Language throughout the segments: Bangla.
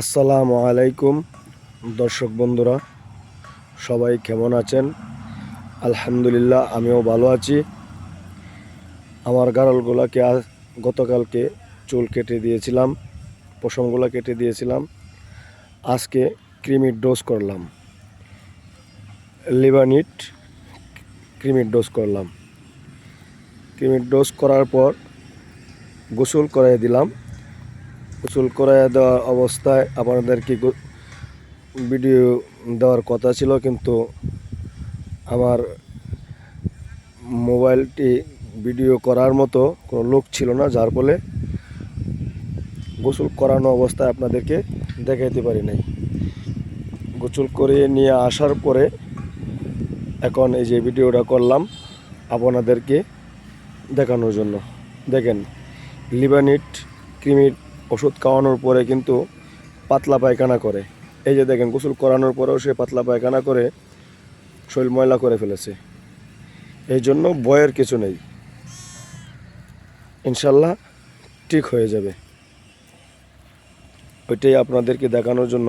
আসসালামু আলাইকুম, দর্শক বন্ধুরা, সবাই কেমন আছেন? আলহামদুলিল্লাহ, আমিও ভালো আছি। আমার গারলগুলাকে আজ গতকালকে চুল কেটে দিয়েছিলাম, পশমগুলো কেটে দিয়েছিলাম। আজকে ক্রিমির ডোজ করলাম। লিবানিট ক্রিমির ডোজ করলাম। ক্রিমির ডোজ করার পর গোসল করাই দিলাম। গোসল করাইয়া দেওয়া অবস্থায় আপনাদেরকে ভিডিও দেওয়ার কথা ছিল, কিন্তু আমার মোবাইলটি ভিডিও করার মতো কোনো লোক ছিল না, যার ফলে গোসল করানো অবস্থায় আপনাদেরকে দেখাইতে পারি নাই। গোসল করে নিয়ে আসার পরে এখন এই যে ভিডিওটা করলাম আপনাদেরকে দেখানোর জন্য। দেখেন লিবানিট ক্রিমির ওষুধ খাওয়ানোর পরে কিন্তু পাতলা পায়খানা করে। এই যে দেখেন, গোসল করানোর পরেও সে পাতলা পায়খানা করে, শরীর ময়লা করে ফেলেছে। এই জন্য বয়ের কিছু নেই। ইনশাল্লাহ ঠিক হয়ে যাবে। ওইটাই আপনাদেরকে দেখানোর জন্য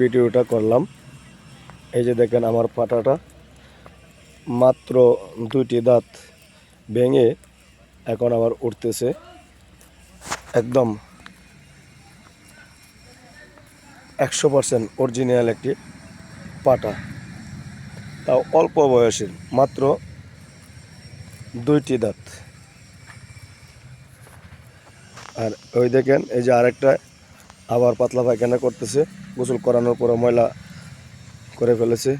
ভিডিওটা করলাম। এই যে দেখেন, আমার পাটাটা মাত্র দুইটি দাঁত ভেঙে এখন আবার উঠতেছে। একদম একশো পার্সেন্ট অরিজিনাল একটি পাটা। তাও অল্প বয়সের, মাত্র দুইটি দাঁত। আর ওই দেখেন, এই যে আরেকটা আবার পাতলা পায়খানা করতেছে, গোসল করানোর পরে ময়লা করে ফেলেছে।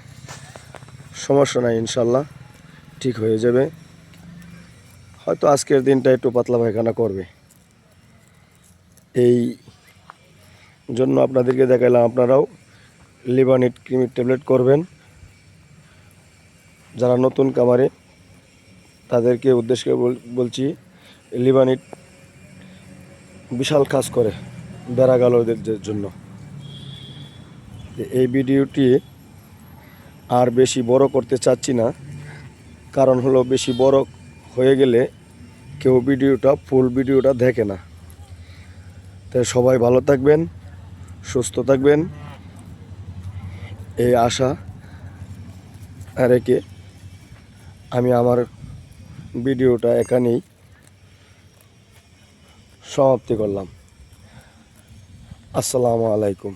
সমস্যা নাই, ইনশাল্লাহ ঠিক হয়ে যাবে। হয়তো আজকের দিনটা একটু পাতলা পায়খানা করবে। এই জন্য আপনাদেরকে দেখালাম আপনারাও লিবানিট ক্রিমির ট্যাবলেট করবেন। যারা নতুন কামারে তাদেরকে উদ্দেশ্যে বল- বলছি লিবানিট বিশাল কাজ করে বেড়া গালদের জন্য। এই ভিডিওটি আর বেশি বড় করতে চাচ্ছি না। কারণ হলো বেশি বড় হয়ে গেলে কেউ ভিডিওটা ফুল ভিডিওটা দেখে না। তাই সবাই ভালো থাকবেন। সুস্থ থাকবেন। এই আশা রেখে আমি আমার ভিডিওটা এখানেই সমাপ্তি করলাম। আসসালামু আলাইকুম।